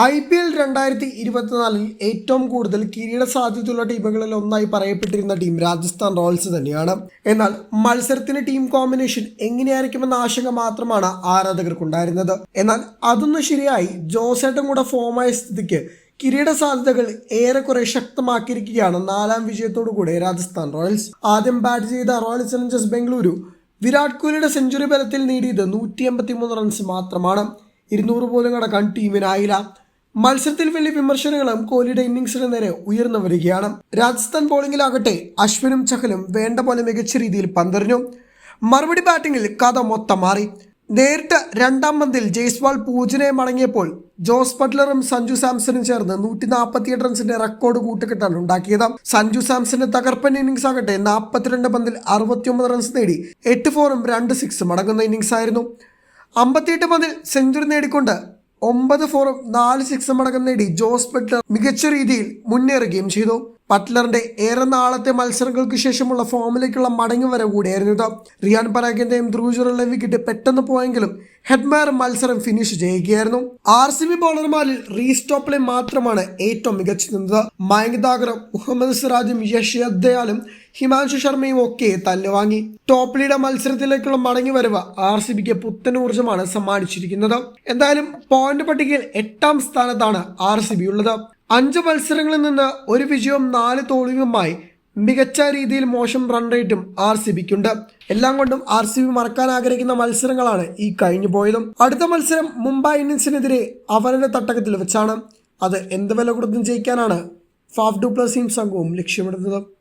I P L രണ്ടായിരത്തി ഇരുപത്തിനാലിൽ ഏറ്റവും കൂടുതൽ കിരീട സാധ്യതയുള്ള ടീമുകളിൽ ഒന്നായി പറയപ്പെട്ടിരുന്ന ടീം രാജസ്ഥാൻ റോയൽസ് തന്നെയാണ്. എന്നാൽ മത്സരത്തിന് ടീം കോമ്പിനേഷൻ എങ്ങനെയായിരിക്കുമെന്ന ആശങ്ക മാത്രമാണ് ആരാധകർക്കുണ്ടായിരുന്നത്. എന്നാൽ അതൊന്നും ശരിയായി ജോസേട്ടൻ കൂടെ ഫോമായ സ്ഥിതിക്ക് കിരീട സാധ്യതകൾ ഏറെക്കുറെ ശക്തമാക്കിയിരിക്കുകയാണ് നാലാം വിജയത്തോടു കൂടെ രാജസ്ഥാൻ റോയൽസ്. ആദ്യം ബാറ്റ് ചെയ്ത റോയൽ ചലഞ്ചേഴ്സ് ബംഗളൂരു വിരാട് കോഹ്ലിയുടെ സെഞ്ചുറി ബലത്തിൽ നേടിയത് നൂറ്റി എൺപത്തി മൂന്ന് റൺസ് മാത്രമാണ്. ഇരുന്നൂറ് പോലും കടക്കാൻ ടീമിനായില്ല മത്സരത്തിൽ വലിയ വിമർശനങ്ങളും കോഹ്ലിയുടെ ഇന്നിംഗ്സിന് നേരെ ഉയർന്നു വരികയാണ്. രാജസ്ഥാൻ ബോളിംഗിലാകട്ടെ അശ്വിനും ചഹലും വേണ്ട പോലെ മികച്ച രീതിയിൽ പന്തെറിഞ്ഞു. മറുപടി ബാറ്റിംഗിൽ കഥ മൊത്തം മാറി. നേരിട്ട് രണ്ടാം പന്തിൽ ജയ്സ്വാൾ പൂജനെ മടങ്ങിയപ്പോൾ ജോസ് ബട്ട്ലറും സഞ്ജു സാംസണും ചേർന്ന് നൂറ്റി നാൽപ്പത്തിയെട്ട് റൺസിന്റെ റെക്കോർഡ് കൂട്ടുകെട്ടാണ് ഉണ്ടാക്കിയത്. സഞ്ജു സാംസന്റെ തകർപ്പൻ ഇന്നിംഗ്സ് ആകട്ടെ നാൽപ്പത്തിരണ്ട് പന്തിൽ അറുപത്തിയൊമ്പത് റൺസ് നേടി എട്ട് ഫോറും രണ്ട് സിക്സും അടങ്ങുന്ന ഇന്നിംഗ്സ് ആയിരുന്നു അമ്പത്തിയെട്ട് പന്തിൽ സെഞ്ചുറി നേടിക്കൊണ്ട് ഒമ്പത് ഫോറും നാല് സിക്സും അടക്കം നേടി ജോസ് ബട്ട്ലർ മികച്ച രീതിയിൽ മുന്നേറുകയും ചെയ്തു. ബട്ട്ലറിന്റെ ഏറെ നാളത്തെ മത്സരങ്ങൾക്ക് ശേഷമുള്ള ഫോമിലേക്കുള്ള മടങ്ങിവരവ് കൂടിയായിരുന്നു ഇത്. റിയാൻ പരാഗിന്റെയും ധ്രുവജുറുടെയും വിക്കറ്റ് പെട്ടെന്ന് പോയെങ്കിലും ഹെഡ്മാർ മത്സരം ഫിനിഷ് ചെയ്യുകയായിരുന്നു ആർ സി ബി ബോളർമാരിൽ റീസ്റ്റോപ്പിലെ മാത്രമാണ് ഏറ്റവും മികച്ചു നിന്നത്. മയങ്ക് ദാഗറും മുഹമ്മദ് സിറാജും യഷ് ദയാലും ഹിമാൻഷു ശർമ്മയും ഒക്കെ തല്ലുവാങ്ങി ടോപ്പ് ലീഡ് മത്സരത്തിലേക്കുള്ള മടങ്ങിവരവ് ആർ സി ബിക്ക് പുത്തൻ ഊർജമാണ് സമ്മാനിച്ചിരിക്കുന്നത്. എന്തായാലും പോയിന്റ് പട്ടികയിൽ എട്ടാം സ്ഥാനത്താണ് ആർ സി ബി ഉള്ളത്. അഞ്ച് മത്സരങ്ങളിൽ നിന്ന് ഒരു വിജയവും നാല് തോൽവിയുമായി മികച്ച രീതിയിൽ മോശം റൺ റേറ്റും ആർ സി ബിക്കുണ്ട് എല്ലാം കൊണ്ടും ആർ സി ബി മറക്കാൻ ആഗ്രഹിക്കുന്ന മത്സരങ്ങളാണ് ഈ കഴിഞ്ഞു പോയതും. അടുത്ത മത്സരം മുംബൈ ഇന്ത്യൻസിനെതിരെ അവരുടെ തട്ടകത്തിൽ വെച്ചാണ്. അത് എന്ത് വില കൊടുത്തും ജയിക്കാനാണ് ഫാഫ് ഡു പ്ലസ് സംഘവും ലക്ഷ്യമിടുന്നത്.